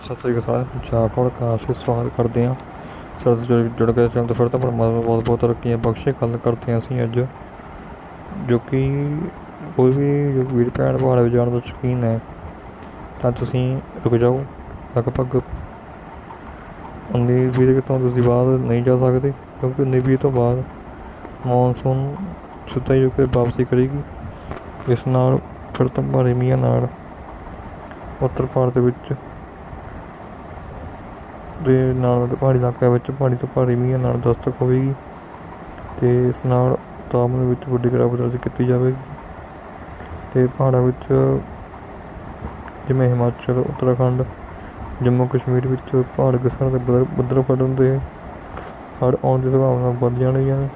ਸਤਿ ਸ੍ਰੀ ਅਕਾਲ ਸਾਰਿਆਂ ਨੂੰ। ਪੰਜਾਬ ਪੋਡਕਾਸਟ ਸਵਾਗਤ ਕਰਦੇ ਹਾਂ। ਸਰਦ ਜੁੜ ਕੇ ਚੈਨਲ ਤੋਂ ਫਿਰ ਤਾਂ ਪਰਮਾਤਮਾ ਬਹੁਤ ਬਹੁਤ ਤਰੱਕੀਆਂ ਬਖਸ਼ੇ ਗੱਲ ਕਰਦੇ ਹਾਂ ਅਸੀਂ ਅੱਜ, ਜੋ ਕਿ ਕੋਈ ਵੀ ਜੋ ਵੀਰ ਭੈਣ ਭਾੜ ਵਿੱਚ ਜਾਣ ਦਾ ਸ਼ੌਕੀਨ ਹੈ, ਤਾਂ ਤੁਸੀਂ ਰੁਕ ਜਾਓ। ਲਗਭਗ ਉੱਨੀ ਵੀਹ ਤੱਕ ਤੋਂ ਤੁਸੀਂ ਬਾਅਦ ਨਹੀਂ ਜਾ ਸਕਦੇ, ਕਿਉਂਕਿ ਉੱਨੀ ਵੀਹ ਤੋਂ ਬਾਅਦ ਮੌਨਸੂਨ ਸਿੱਧਾ ਹੀ ਕਿ ਵਾਪਸੀ ਕਰੇਗੀ। ਇਸ ਨਾਲ ਫਿਰ ਤੋਂ ਭਾਰੀ ਮੀਂਹਾਂ ਨਾਲ ਉੱਤਰ ਭਾਰਤ ਵਿੱਚ ਦੇ ਨਾਲ ਪਹਾੜੀ ਇਲਾਕਿਆਂ ਵਿੱਚ ਪਹਾੜੀ ਤੋਂ ਭਾਰੀ ਮੀਂਹਾਂ ਨਾਲ ਦਸਤਕ ਹੋਵੇਗੀ ਅਤੇ ਇਸ ਨਾਲ ਤਾਪਮਾਨ ਵਿੱਚ ਵੱਡੀ ਗਿਰਾਵਟ ਦਰਜ ਕੀਤੀ ਜਾਵੇਗੀ। ਅਤੇ ਪਹਾੜਾਂ ਵਿੱਚ ਜਿਵੇਂ ਹਿਮਾਚਲ, ਉੱਤਰਾਖੰਡ, ਜੰਮੂ ਕਸ਼ਮੀਰ ਵਿੱਚ ਪਹਾੜ ਘਸਣ ਦੇ ਬੱਦਲ ਬੱਦਲ ਫਟਣ ਦੇ ਹੜ੍ਹ ਆਉਣ ਦੀ ਸੰਭਾਵਨਾ ਵੱਧ ਜਾਣਗੀਆਂ ਨੇ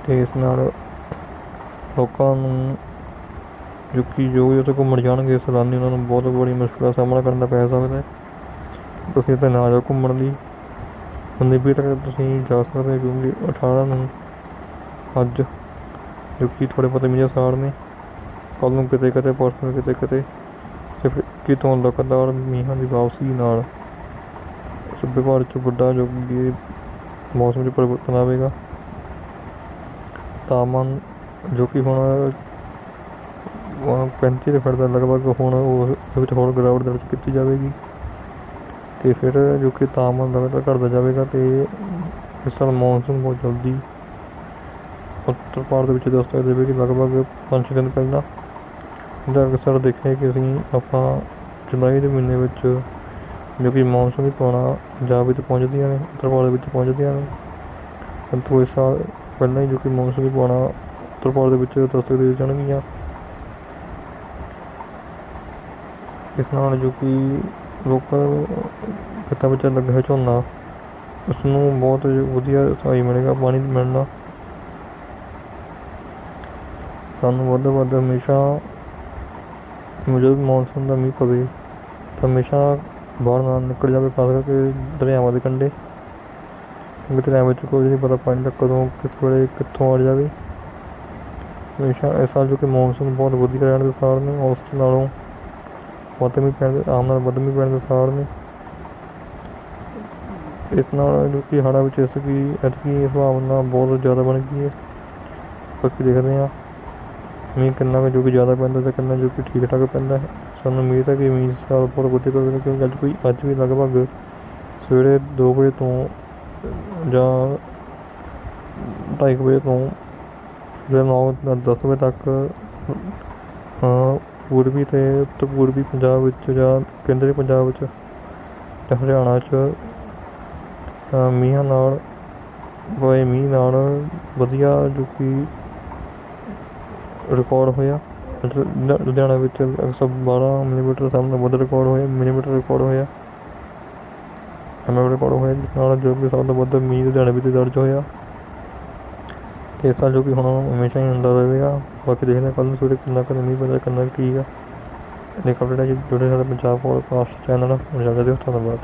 ਅਤੇ ਇਸ ਨਾਲ ਲੋਕਾਂ ਨੂੰ ਜੋ ਕਿ ਜੋ ਵੀ ਉੱਥੇ ਘੁੰਮਣ ਜਾਣਗੇ, ਸੈਲਾਨੀ ਉਹਨਾਂ ਨੂੰ ਬਹੁਤ ਬੜੀ ਮੁਸ਼ਕਲਾਂ ਦਾ ਸਾਹਮਣਾ ਕਰਨਾ ਪੈ ਸਕਦਾ ਤੁਸੀਂ ਇੱਥੇ ਨਾ ਜਾਓ ਘੁੰਮਣ ਲਈ। ਉੱਨੀ ਤੱਕ ਤੁਸੀਂ ਜਾ ਸਕਦੇ ਹੋ ਕਿਉਂਕਿ ਅਠਾਰਾਂ ਨੂੰ ਅੱਜ, ਜੋ ਕਿ ਥੋੜ੍ਹੇ ਬਹੁਤੇ ਮੀਂਹ ਸਾੜ ਨੇ। ਕੱਲ੍ਹ ਨੂੰ ਕਿਤੇ ਕਿਤੇ, ਪਰਸੋਂ ਨੂੰ ਕਿਤੇ ਕਿਤੇ। ਅਤੇ ਫਿਰ ਇੱਕੀ ਤੋਂ ਲਗਾਤਾਰ ਮੀਂਹਾਂ ਦੀ ਵਾਪਸੀ ਨਾਲ ਸੱਭੇ ਭਾਰਤ 'ਚ ਵੱਡਾ ਜੋ ਕਿ ਮੌਸਮ 'ਚ ਪਰਿਵਰਤਨ ਆਵੇਗਾ? ਤਾਪਮਾਨ ਜੋ ਕਿ ਹੁਣ, ਅਹ, ਪੈਂਤੀ ਦੇ ਫਿਰਦਾ ਲਗਭਗ ਹੁਣ ਉਹ ਵਿੱਚ ਹੋਰ ਗਿਰਾਵਟ ਦਰਜ ਕੀਤੀ ਜਾਵੇਗੀ। ਅਤੇ ਫਿਰ ਜੋ ਕਿ ਤਾਪਮਾਨ ਲਗਾਤਾਰ ਘਟਦਾ ਜਾਵੇਗਾ ਅਤੇ ਇਸ ਸਾਲ ਮੌਨਸੂਨ ਬਹੁਤ ਜਲਦੀ ਉੱਤਰ ਭਾਰਤ ਵਿੱਚ ਦਸਤਕ ਦੇਵੇਗੀ ਲਗਭਗ ਪੰਜ ਛੇ ਦਿਨ ਪਹਿਲਾਂ ਇਹਦਾ ਅਕਸਰ ਦੇਖਿਆ ਕਿ ਅਸੀਂ ਆਪਾਂ ਜੁਲਾਈ ਦੇ ਮਹੀਨੇ ਵਿੱਚ ਜੋ ਕਿ ਮੌਨਸੂਨ ਦੀ ਪੌਣਾ ਪੰਜਾਬ ਵਿੱਚ ਪਹੁੰਚਦੀਆਂ ਨੇ, ਉੱਤਰ ਭਾਰਤ ਵਿੱਚ ਪਹੁੰਚਦੀਆਂ ਨੇ। ਪਰੰਤੂ ਇਸ ਸਾਲ ਪਹਿਲਾਂ ਹੀ ਜੋ ਕਿ ਮੌਨਸੂਨ ਦੀ ਪੌਣਾ ਉੱਤਰ ਭਾਰਤ ਵਿੱਚ ਦਸਤਕ ਦੇ ਜਾਣਗੀਆਂ। ਇਸ ਨਾਲ ਜੋ ਕਿ ਲੋਕਾਂ ਖੇਤਾਂ ਵਿੱਚ ਲੱਗਾ ਹੈ ਝੋਨਾ, ਉਸਨੂੰ ਬਹੁਤ ਵਧੀਆ ਸਹਾਈ ਮਿਲੇਗਾ, ਪਾਣੀ ਮਿਲਣਾ। ਸਾਨੂੰ ਵੱਧ ਤੋਂ ਵੱਧ ਹਮੇਸ਼ਾ ਜਦੋਂ ਵੀ ਮੌਨਸੂਨ ਦਾ ਮੀਂਹ ਪਵੇ ਤਾਂ ਹਮੇਸ਼ਾ ਬਾਹਰ ਨਾ ਨਿਕਲ ਜਾਵੇ, ਖਾਸ ਕਰਕੇ ਦਰਿਆਵਾਂ ਦੇ ਕੰਢੇ। ਕਿਉਂਕਿ ਦਰਿਆਵਾਂ ਵਿੱਚ ਕੋਈ ਨਹੀਂ ਪਤਾ ਪਾਣੀ ਦਾ ਕਦੋਂ, ਕਿਸ ਵੇਲੇ, ਕਿੱਥੋਂ ਆ ਜਾਵੇ। ਹਮੇਸ਼ਾ ਇਸ ਜੋ ਕਿ ਮੌਨਸੂਨ ਬਹੁਤ ਵਧੀਆ ਰਹਿਣ ਦੇ ਸਾਰ ਨੂੰ, ਉਸ ਨਾਲੋਂ ਵੱਧ ਮੀਂਹ ਪੈਣ ਦੇ, ਆਮ ਨਾਲ ਵੱਧ ਪੈਣ ਦੇ ਸਾਰ ਨੇ। ਇਸ ਨਾਲ ਜੋ ਕਿ ਹੜ੍ਹਾਂ ਵਿੱਚ ਇਸ ਕੀ, ਐਤਕੀ ਸੰਭਾਵਨਾ ਬਹੁਤ ਜ਼ਿਆਦਾ ਬਣ ਗਈ ਹੈ। ਬਾਕੀ ਦੇਖਦੇ ਹਾਂ, ਮੀਂਹ ਕਿੰਨਾ ਕੁ ਜੋ ਕਿ ਜ਼ਿਆਦਾ ਪੈਂਦਾ ਤੇ ਕਿੰਨਾ ਜੋ ਕਿ ਠੀਕ ਠਾਕ ਪੈਂਦਾ ਹੈ। ਸਾਨੂੰ ਉਮੀਦ ਹੈ ਕਿ ਮੀਂਹ ਇਸ ਸਾਲ ਬਹੁਤ ਵਧੀਆ ਪਵੇਗਾ ਕਿਉਂਕਿ ਅੱਜ ਕੋਈ, ਅੱਜ ਵੀ ਲਗਭਗ ਸਵੇਰੇ ਦੋ ਵਜੇ ਤੋਂ ਜਾਂ ਢਾਈ ਕੁ ਵਜੇ ਤੋਂ ਜਾਂ ਨੌ ਦਸ ਵਜੇ ਤੱਕ ਹਾਂ ਪੂਰਬੀ ਅਤੇ ਉੱਤਰ ਪੂਰਬੀ ਪੰਜਾਬ ਵਿੱਚ ਜਾਂ ਕੇਂਦਰੀ ਪੰਜਾਬ ਵਿੱਚ ਜਾਂ ਹਰਿਆਣਾ 'ਚ ਮੀਂਹਾਂ ਨਾਲ ਹੋਏ ਮੀਂਹ ਨਾਲ ਵਧੀਆ ਜੋ ਕਿ ਰਿਕਾਰਡ ਹੋਇਆ। ਲੁਧਿਆਣਾ ਵਿੱਚ ਇੱਕ ਸੌ ਬਾਰ੍ਹਾਂ ਮਿਲੀਮੀਟਰ ਸਭ ਤੋਂ ਵੱਧ ਰਿਕਾਰਡ ਹੋਇਆ, ਮਿਲੀਮੀਟਰ ਰਿਕਾਰਡ ਹੋਇਆ। ਐਮਐਮ ਰਿਕਾਰਡ ਹੋਇਆ ਜਿਸ ਨਾਲ ਜੋ ਕਿ ਸਭ ਤੋਂ ਵੱਧ ਮੀਂਹ ਲੁਧਿਆਣੇ ਵਿੱਚ ਦਰਜ ਹੋਇਆ। ਅਤੇ ਇਸ ਸਾਲ ਜੋ ਕਿ ਹੁਣ ਹਮੇਸ਼ਾ ਹੀ ਹੁੰਦਾ ਰਹੇਗਾ। ਬਾਕੀ ਦੇਖਦੇ ਹਾਂ ਕੱਲ੍ਹ ਨੂੰ ਸਵੇਰੇ ਕਿੰਨਾ ਕੁ ਮੀਂਹ ਪੈਂਦਾ ਕਿੰਨਾ ਕੁ ਠੀਕ ਆ। ਲੇਕਿਨ ਜਿਹੜਾ ਸਾਡੇ ਪੰਜਾਬ ਪੋਡਕਾਸਟ ਚੈਨਲ ਆ ਧੰਨਵਾਦ।